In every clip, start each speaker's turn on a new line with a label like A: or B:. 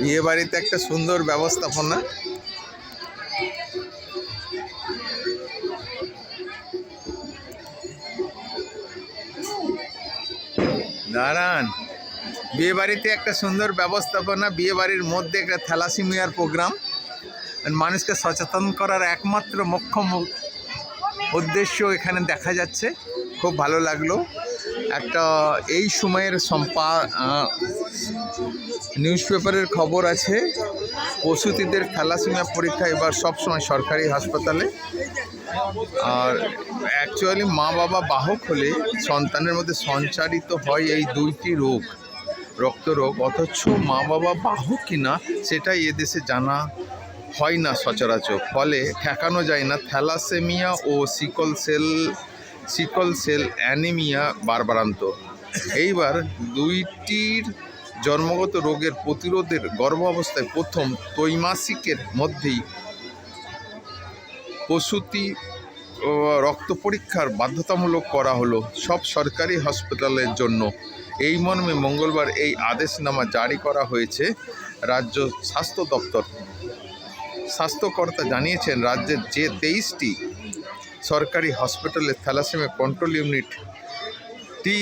A: বিয়ে বাড়িতে একটা সুন্দর ব্যবস্থাপনা। দাঁড়ান। বিয়ে বাড়িতে একটা সুন্দর ব্যবস্থাপনা বিয়ে বাড়ির মধ্যে একটা থ্যালাসিমিয়ার প্রোগ্রাম। মানুষকে সচেতন করার একমাত্র মোক্ষম উদ্দেশ্য এখানে দেখা যাচ্ছে। খুব ভালো লাগল। একটা, এই সময়ের সম্পা নিউজ পেপারের খবর আছে, প্রসূতিদের থ্যালাসিমিয়া পরীক্ষা এবার সবসময় সরকারি হাসপাতালে। আর অ্যাকচুয়ালি মা বাবা বাহক হলে সন্তানের মধ্যে সঞ্চারিত হয় এই দুইটি রোগ রক্তরোগ অথচ মা বাবা বাহক কিনা সেটাই এদেশে জানা হয় না সচরাচর। ফলে ঠেকানো যায় না। থ্যালাসেমিয়া ও sickle cell sickle cell anaemia বারবারান্ত। এইবার দুইটির জন্মগত রোগের প্রতিরোধের গর্ভাবস্থায় প্রথম ত্রৈমাসিকের মধ্যেই প্রসূতি রক্ত পরীক্ষার বাধ্যতামূলক করা হলো সব সরকারি হসপিটালের জন্য। এই মর্মে মঙ্গলবার এই আদেশনামা জারি করা হয়েছে রাজ্য স্বাস্থ্য দপ্তর। স্বাস্থ্যকর্তা জানিয়েছেন, রাজ্যের যে তেইশটি সরকারি হসপিটালে thalassaemia control unit T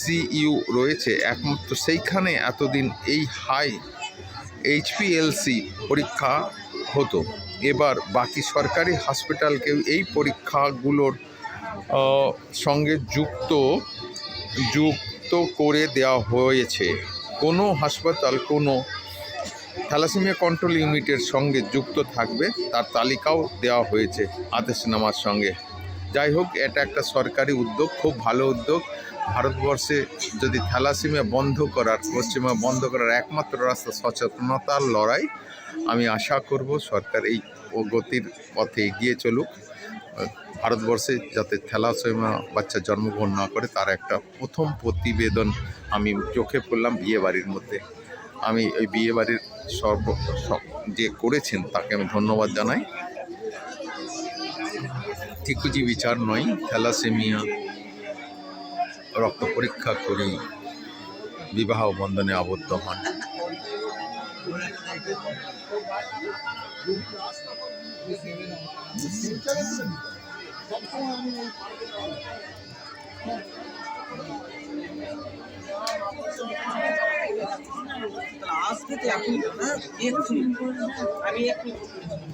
A: C U রয়েছে, একমাত্র সেইখানে এতদিন এই হাই এইচপিএলসি পরীক্ষা হতো। এবার বাকি সরকারি হসপিটালকেও এই পরীক্ষাগুলোর সঙ্গে যুক্ত যুক্ত করে দেওয়া হয়েছে। কোনো হাসপাতাল, কোনো থ্যালাসেমিয়া কন্ট্রোল ইউনিটের সঙ্গে যুক্ত থাকবে, তার তালিকাও দেওয়া হয়েছে আদেশনামার সঙ্গে। যাই হোক, এটা একটা সরকারি উদ্যোগ, খুব ভালো উদ্যোগ। ভারতবর্ষে যদি থ্যালাসেমিয়া বন্ধ করার, পশ্চিমা বন্ধ করার একমাত্র রাস্তা সচেতনতার লড়াই, আমি আশা করব সরকার এই গতির পথে এগিয়ে চলুক। ভারতবর্ষে যাতে থ্যালাসেমিয়া বাচ্চা জন্মগ্রহণ না করে, তার একটা প্রথম প্রতিবেদন আমি চোখে পড়লাম বিয়ে বাড়ির মধ্যে। আমি ওই বিয়ে বাড়ির সর্ব যে করেছেন, তাকে আমি ধন্যবাদ জানাই। ঠিকুজি বিচার নয় থ্যালাসেমিয়া রক্ত পরীক্ষা করে বিবাহ বন্ধনে আবদ্ধ হন।
B: আমি এক্ষুনি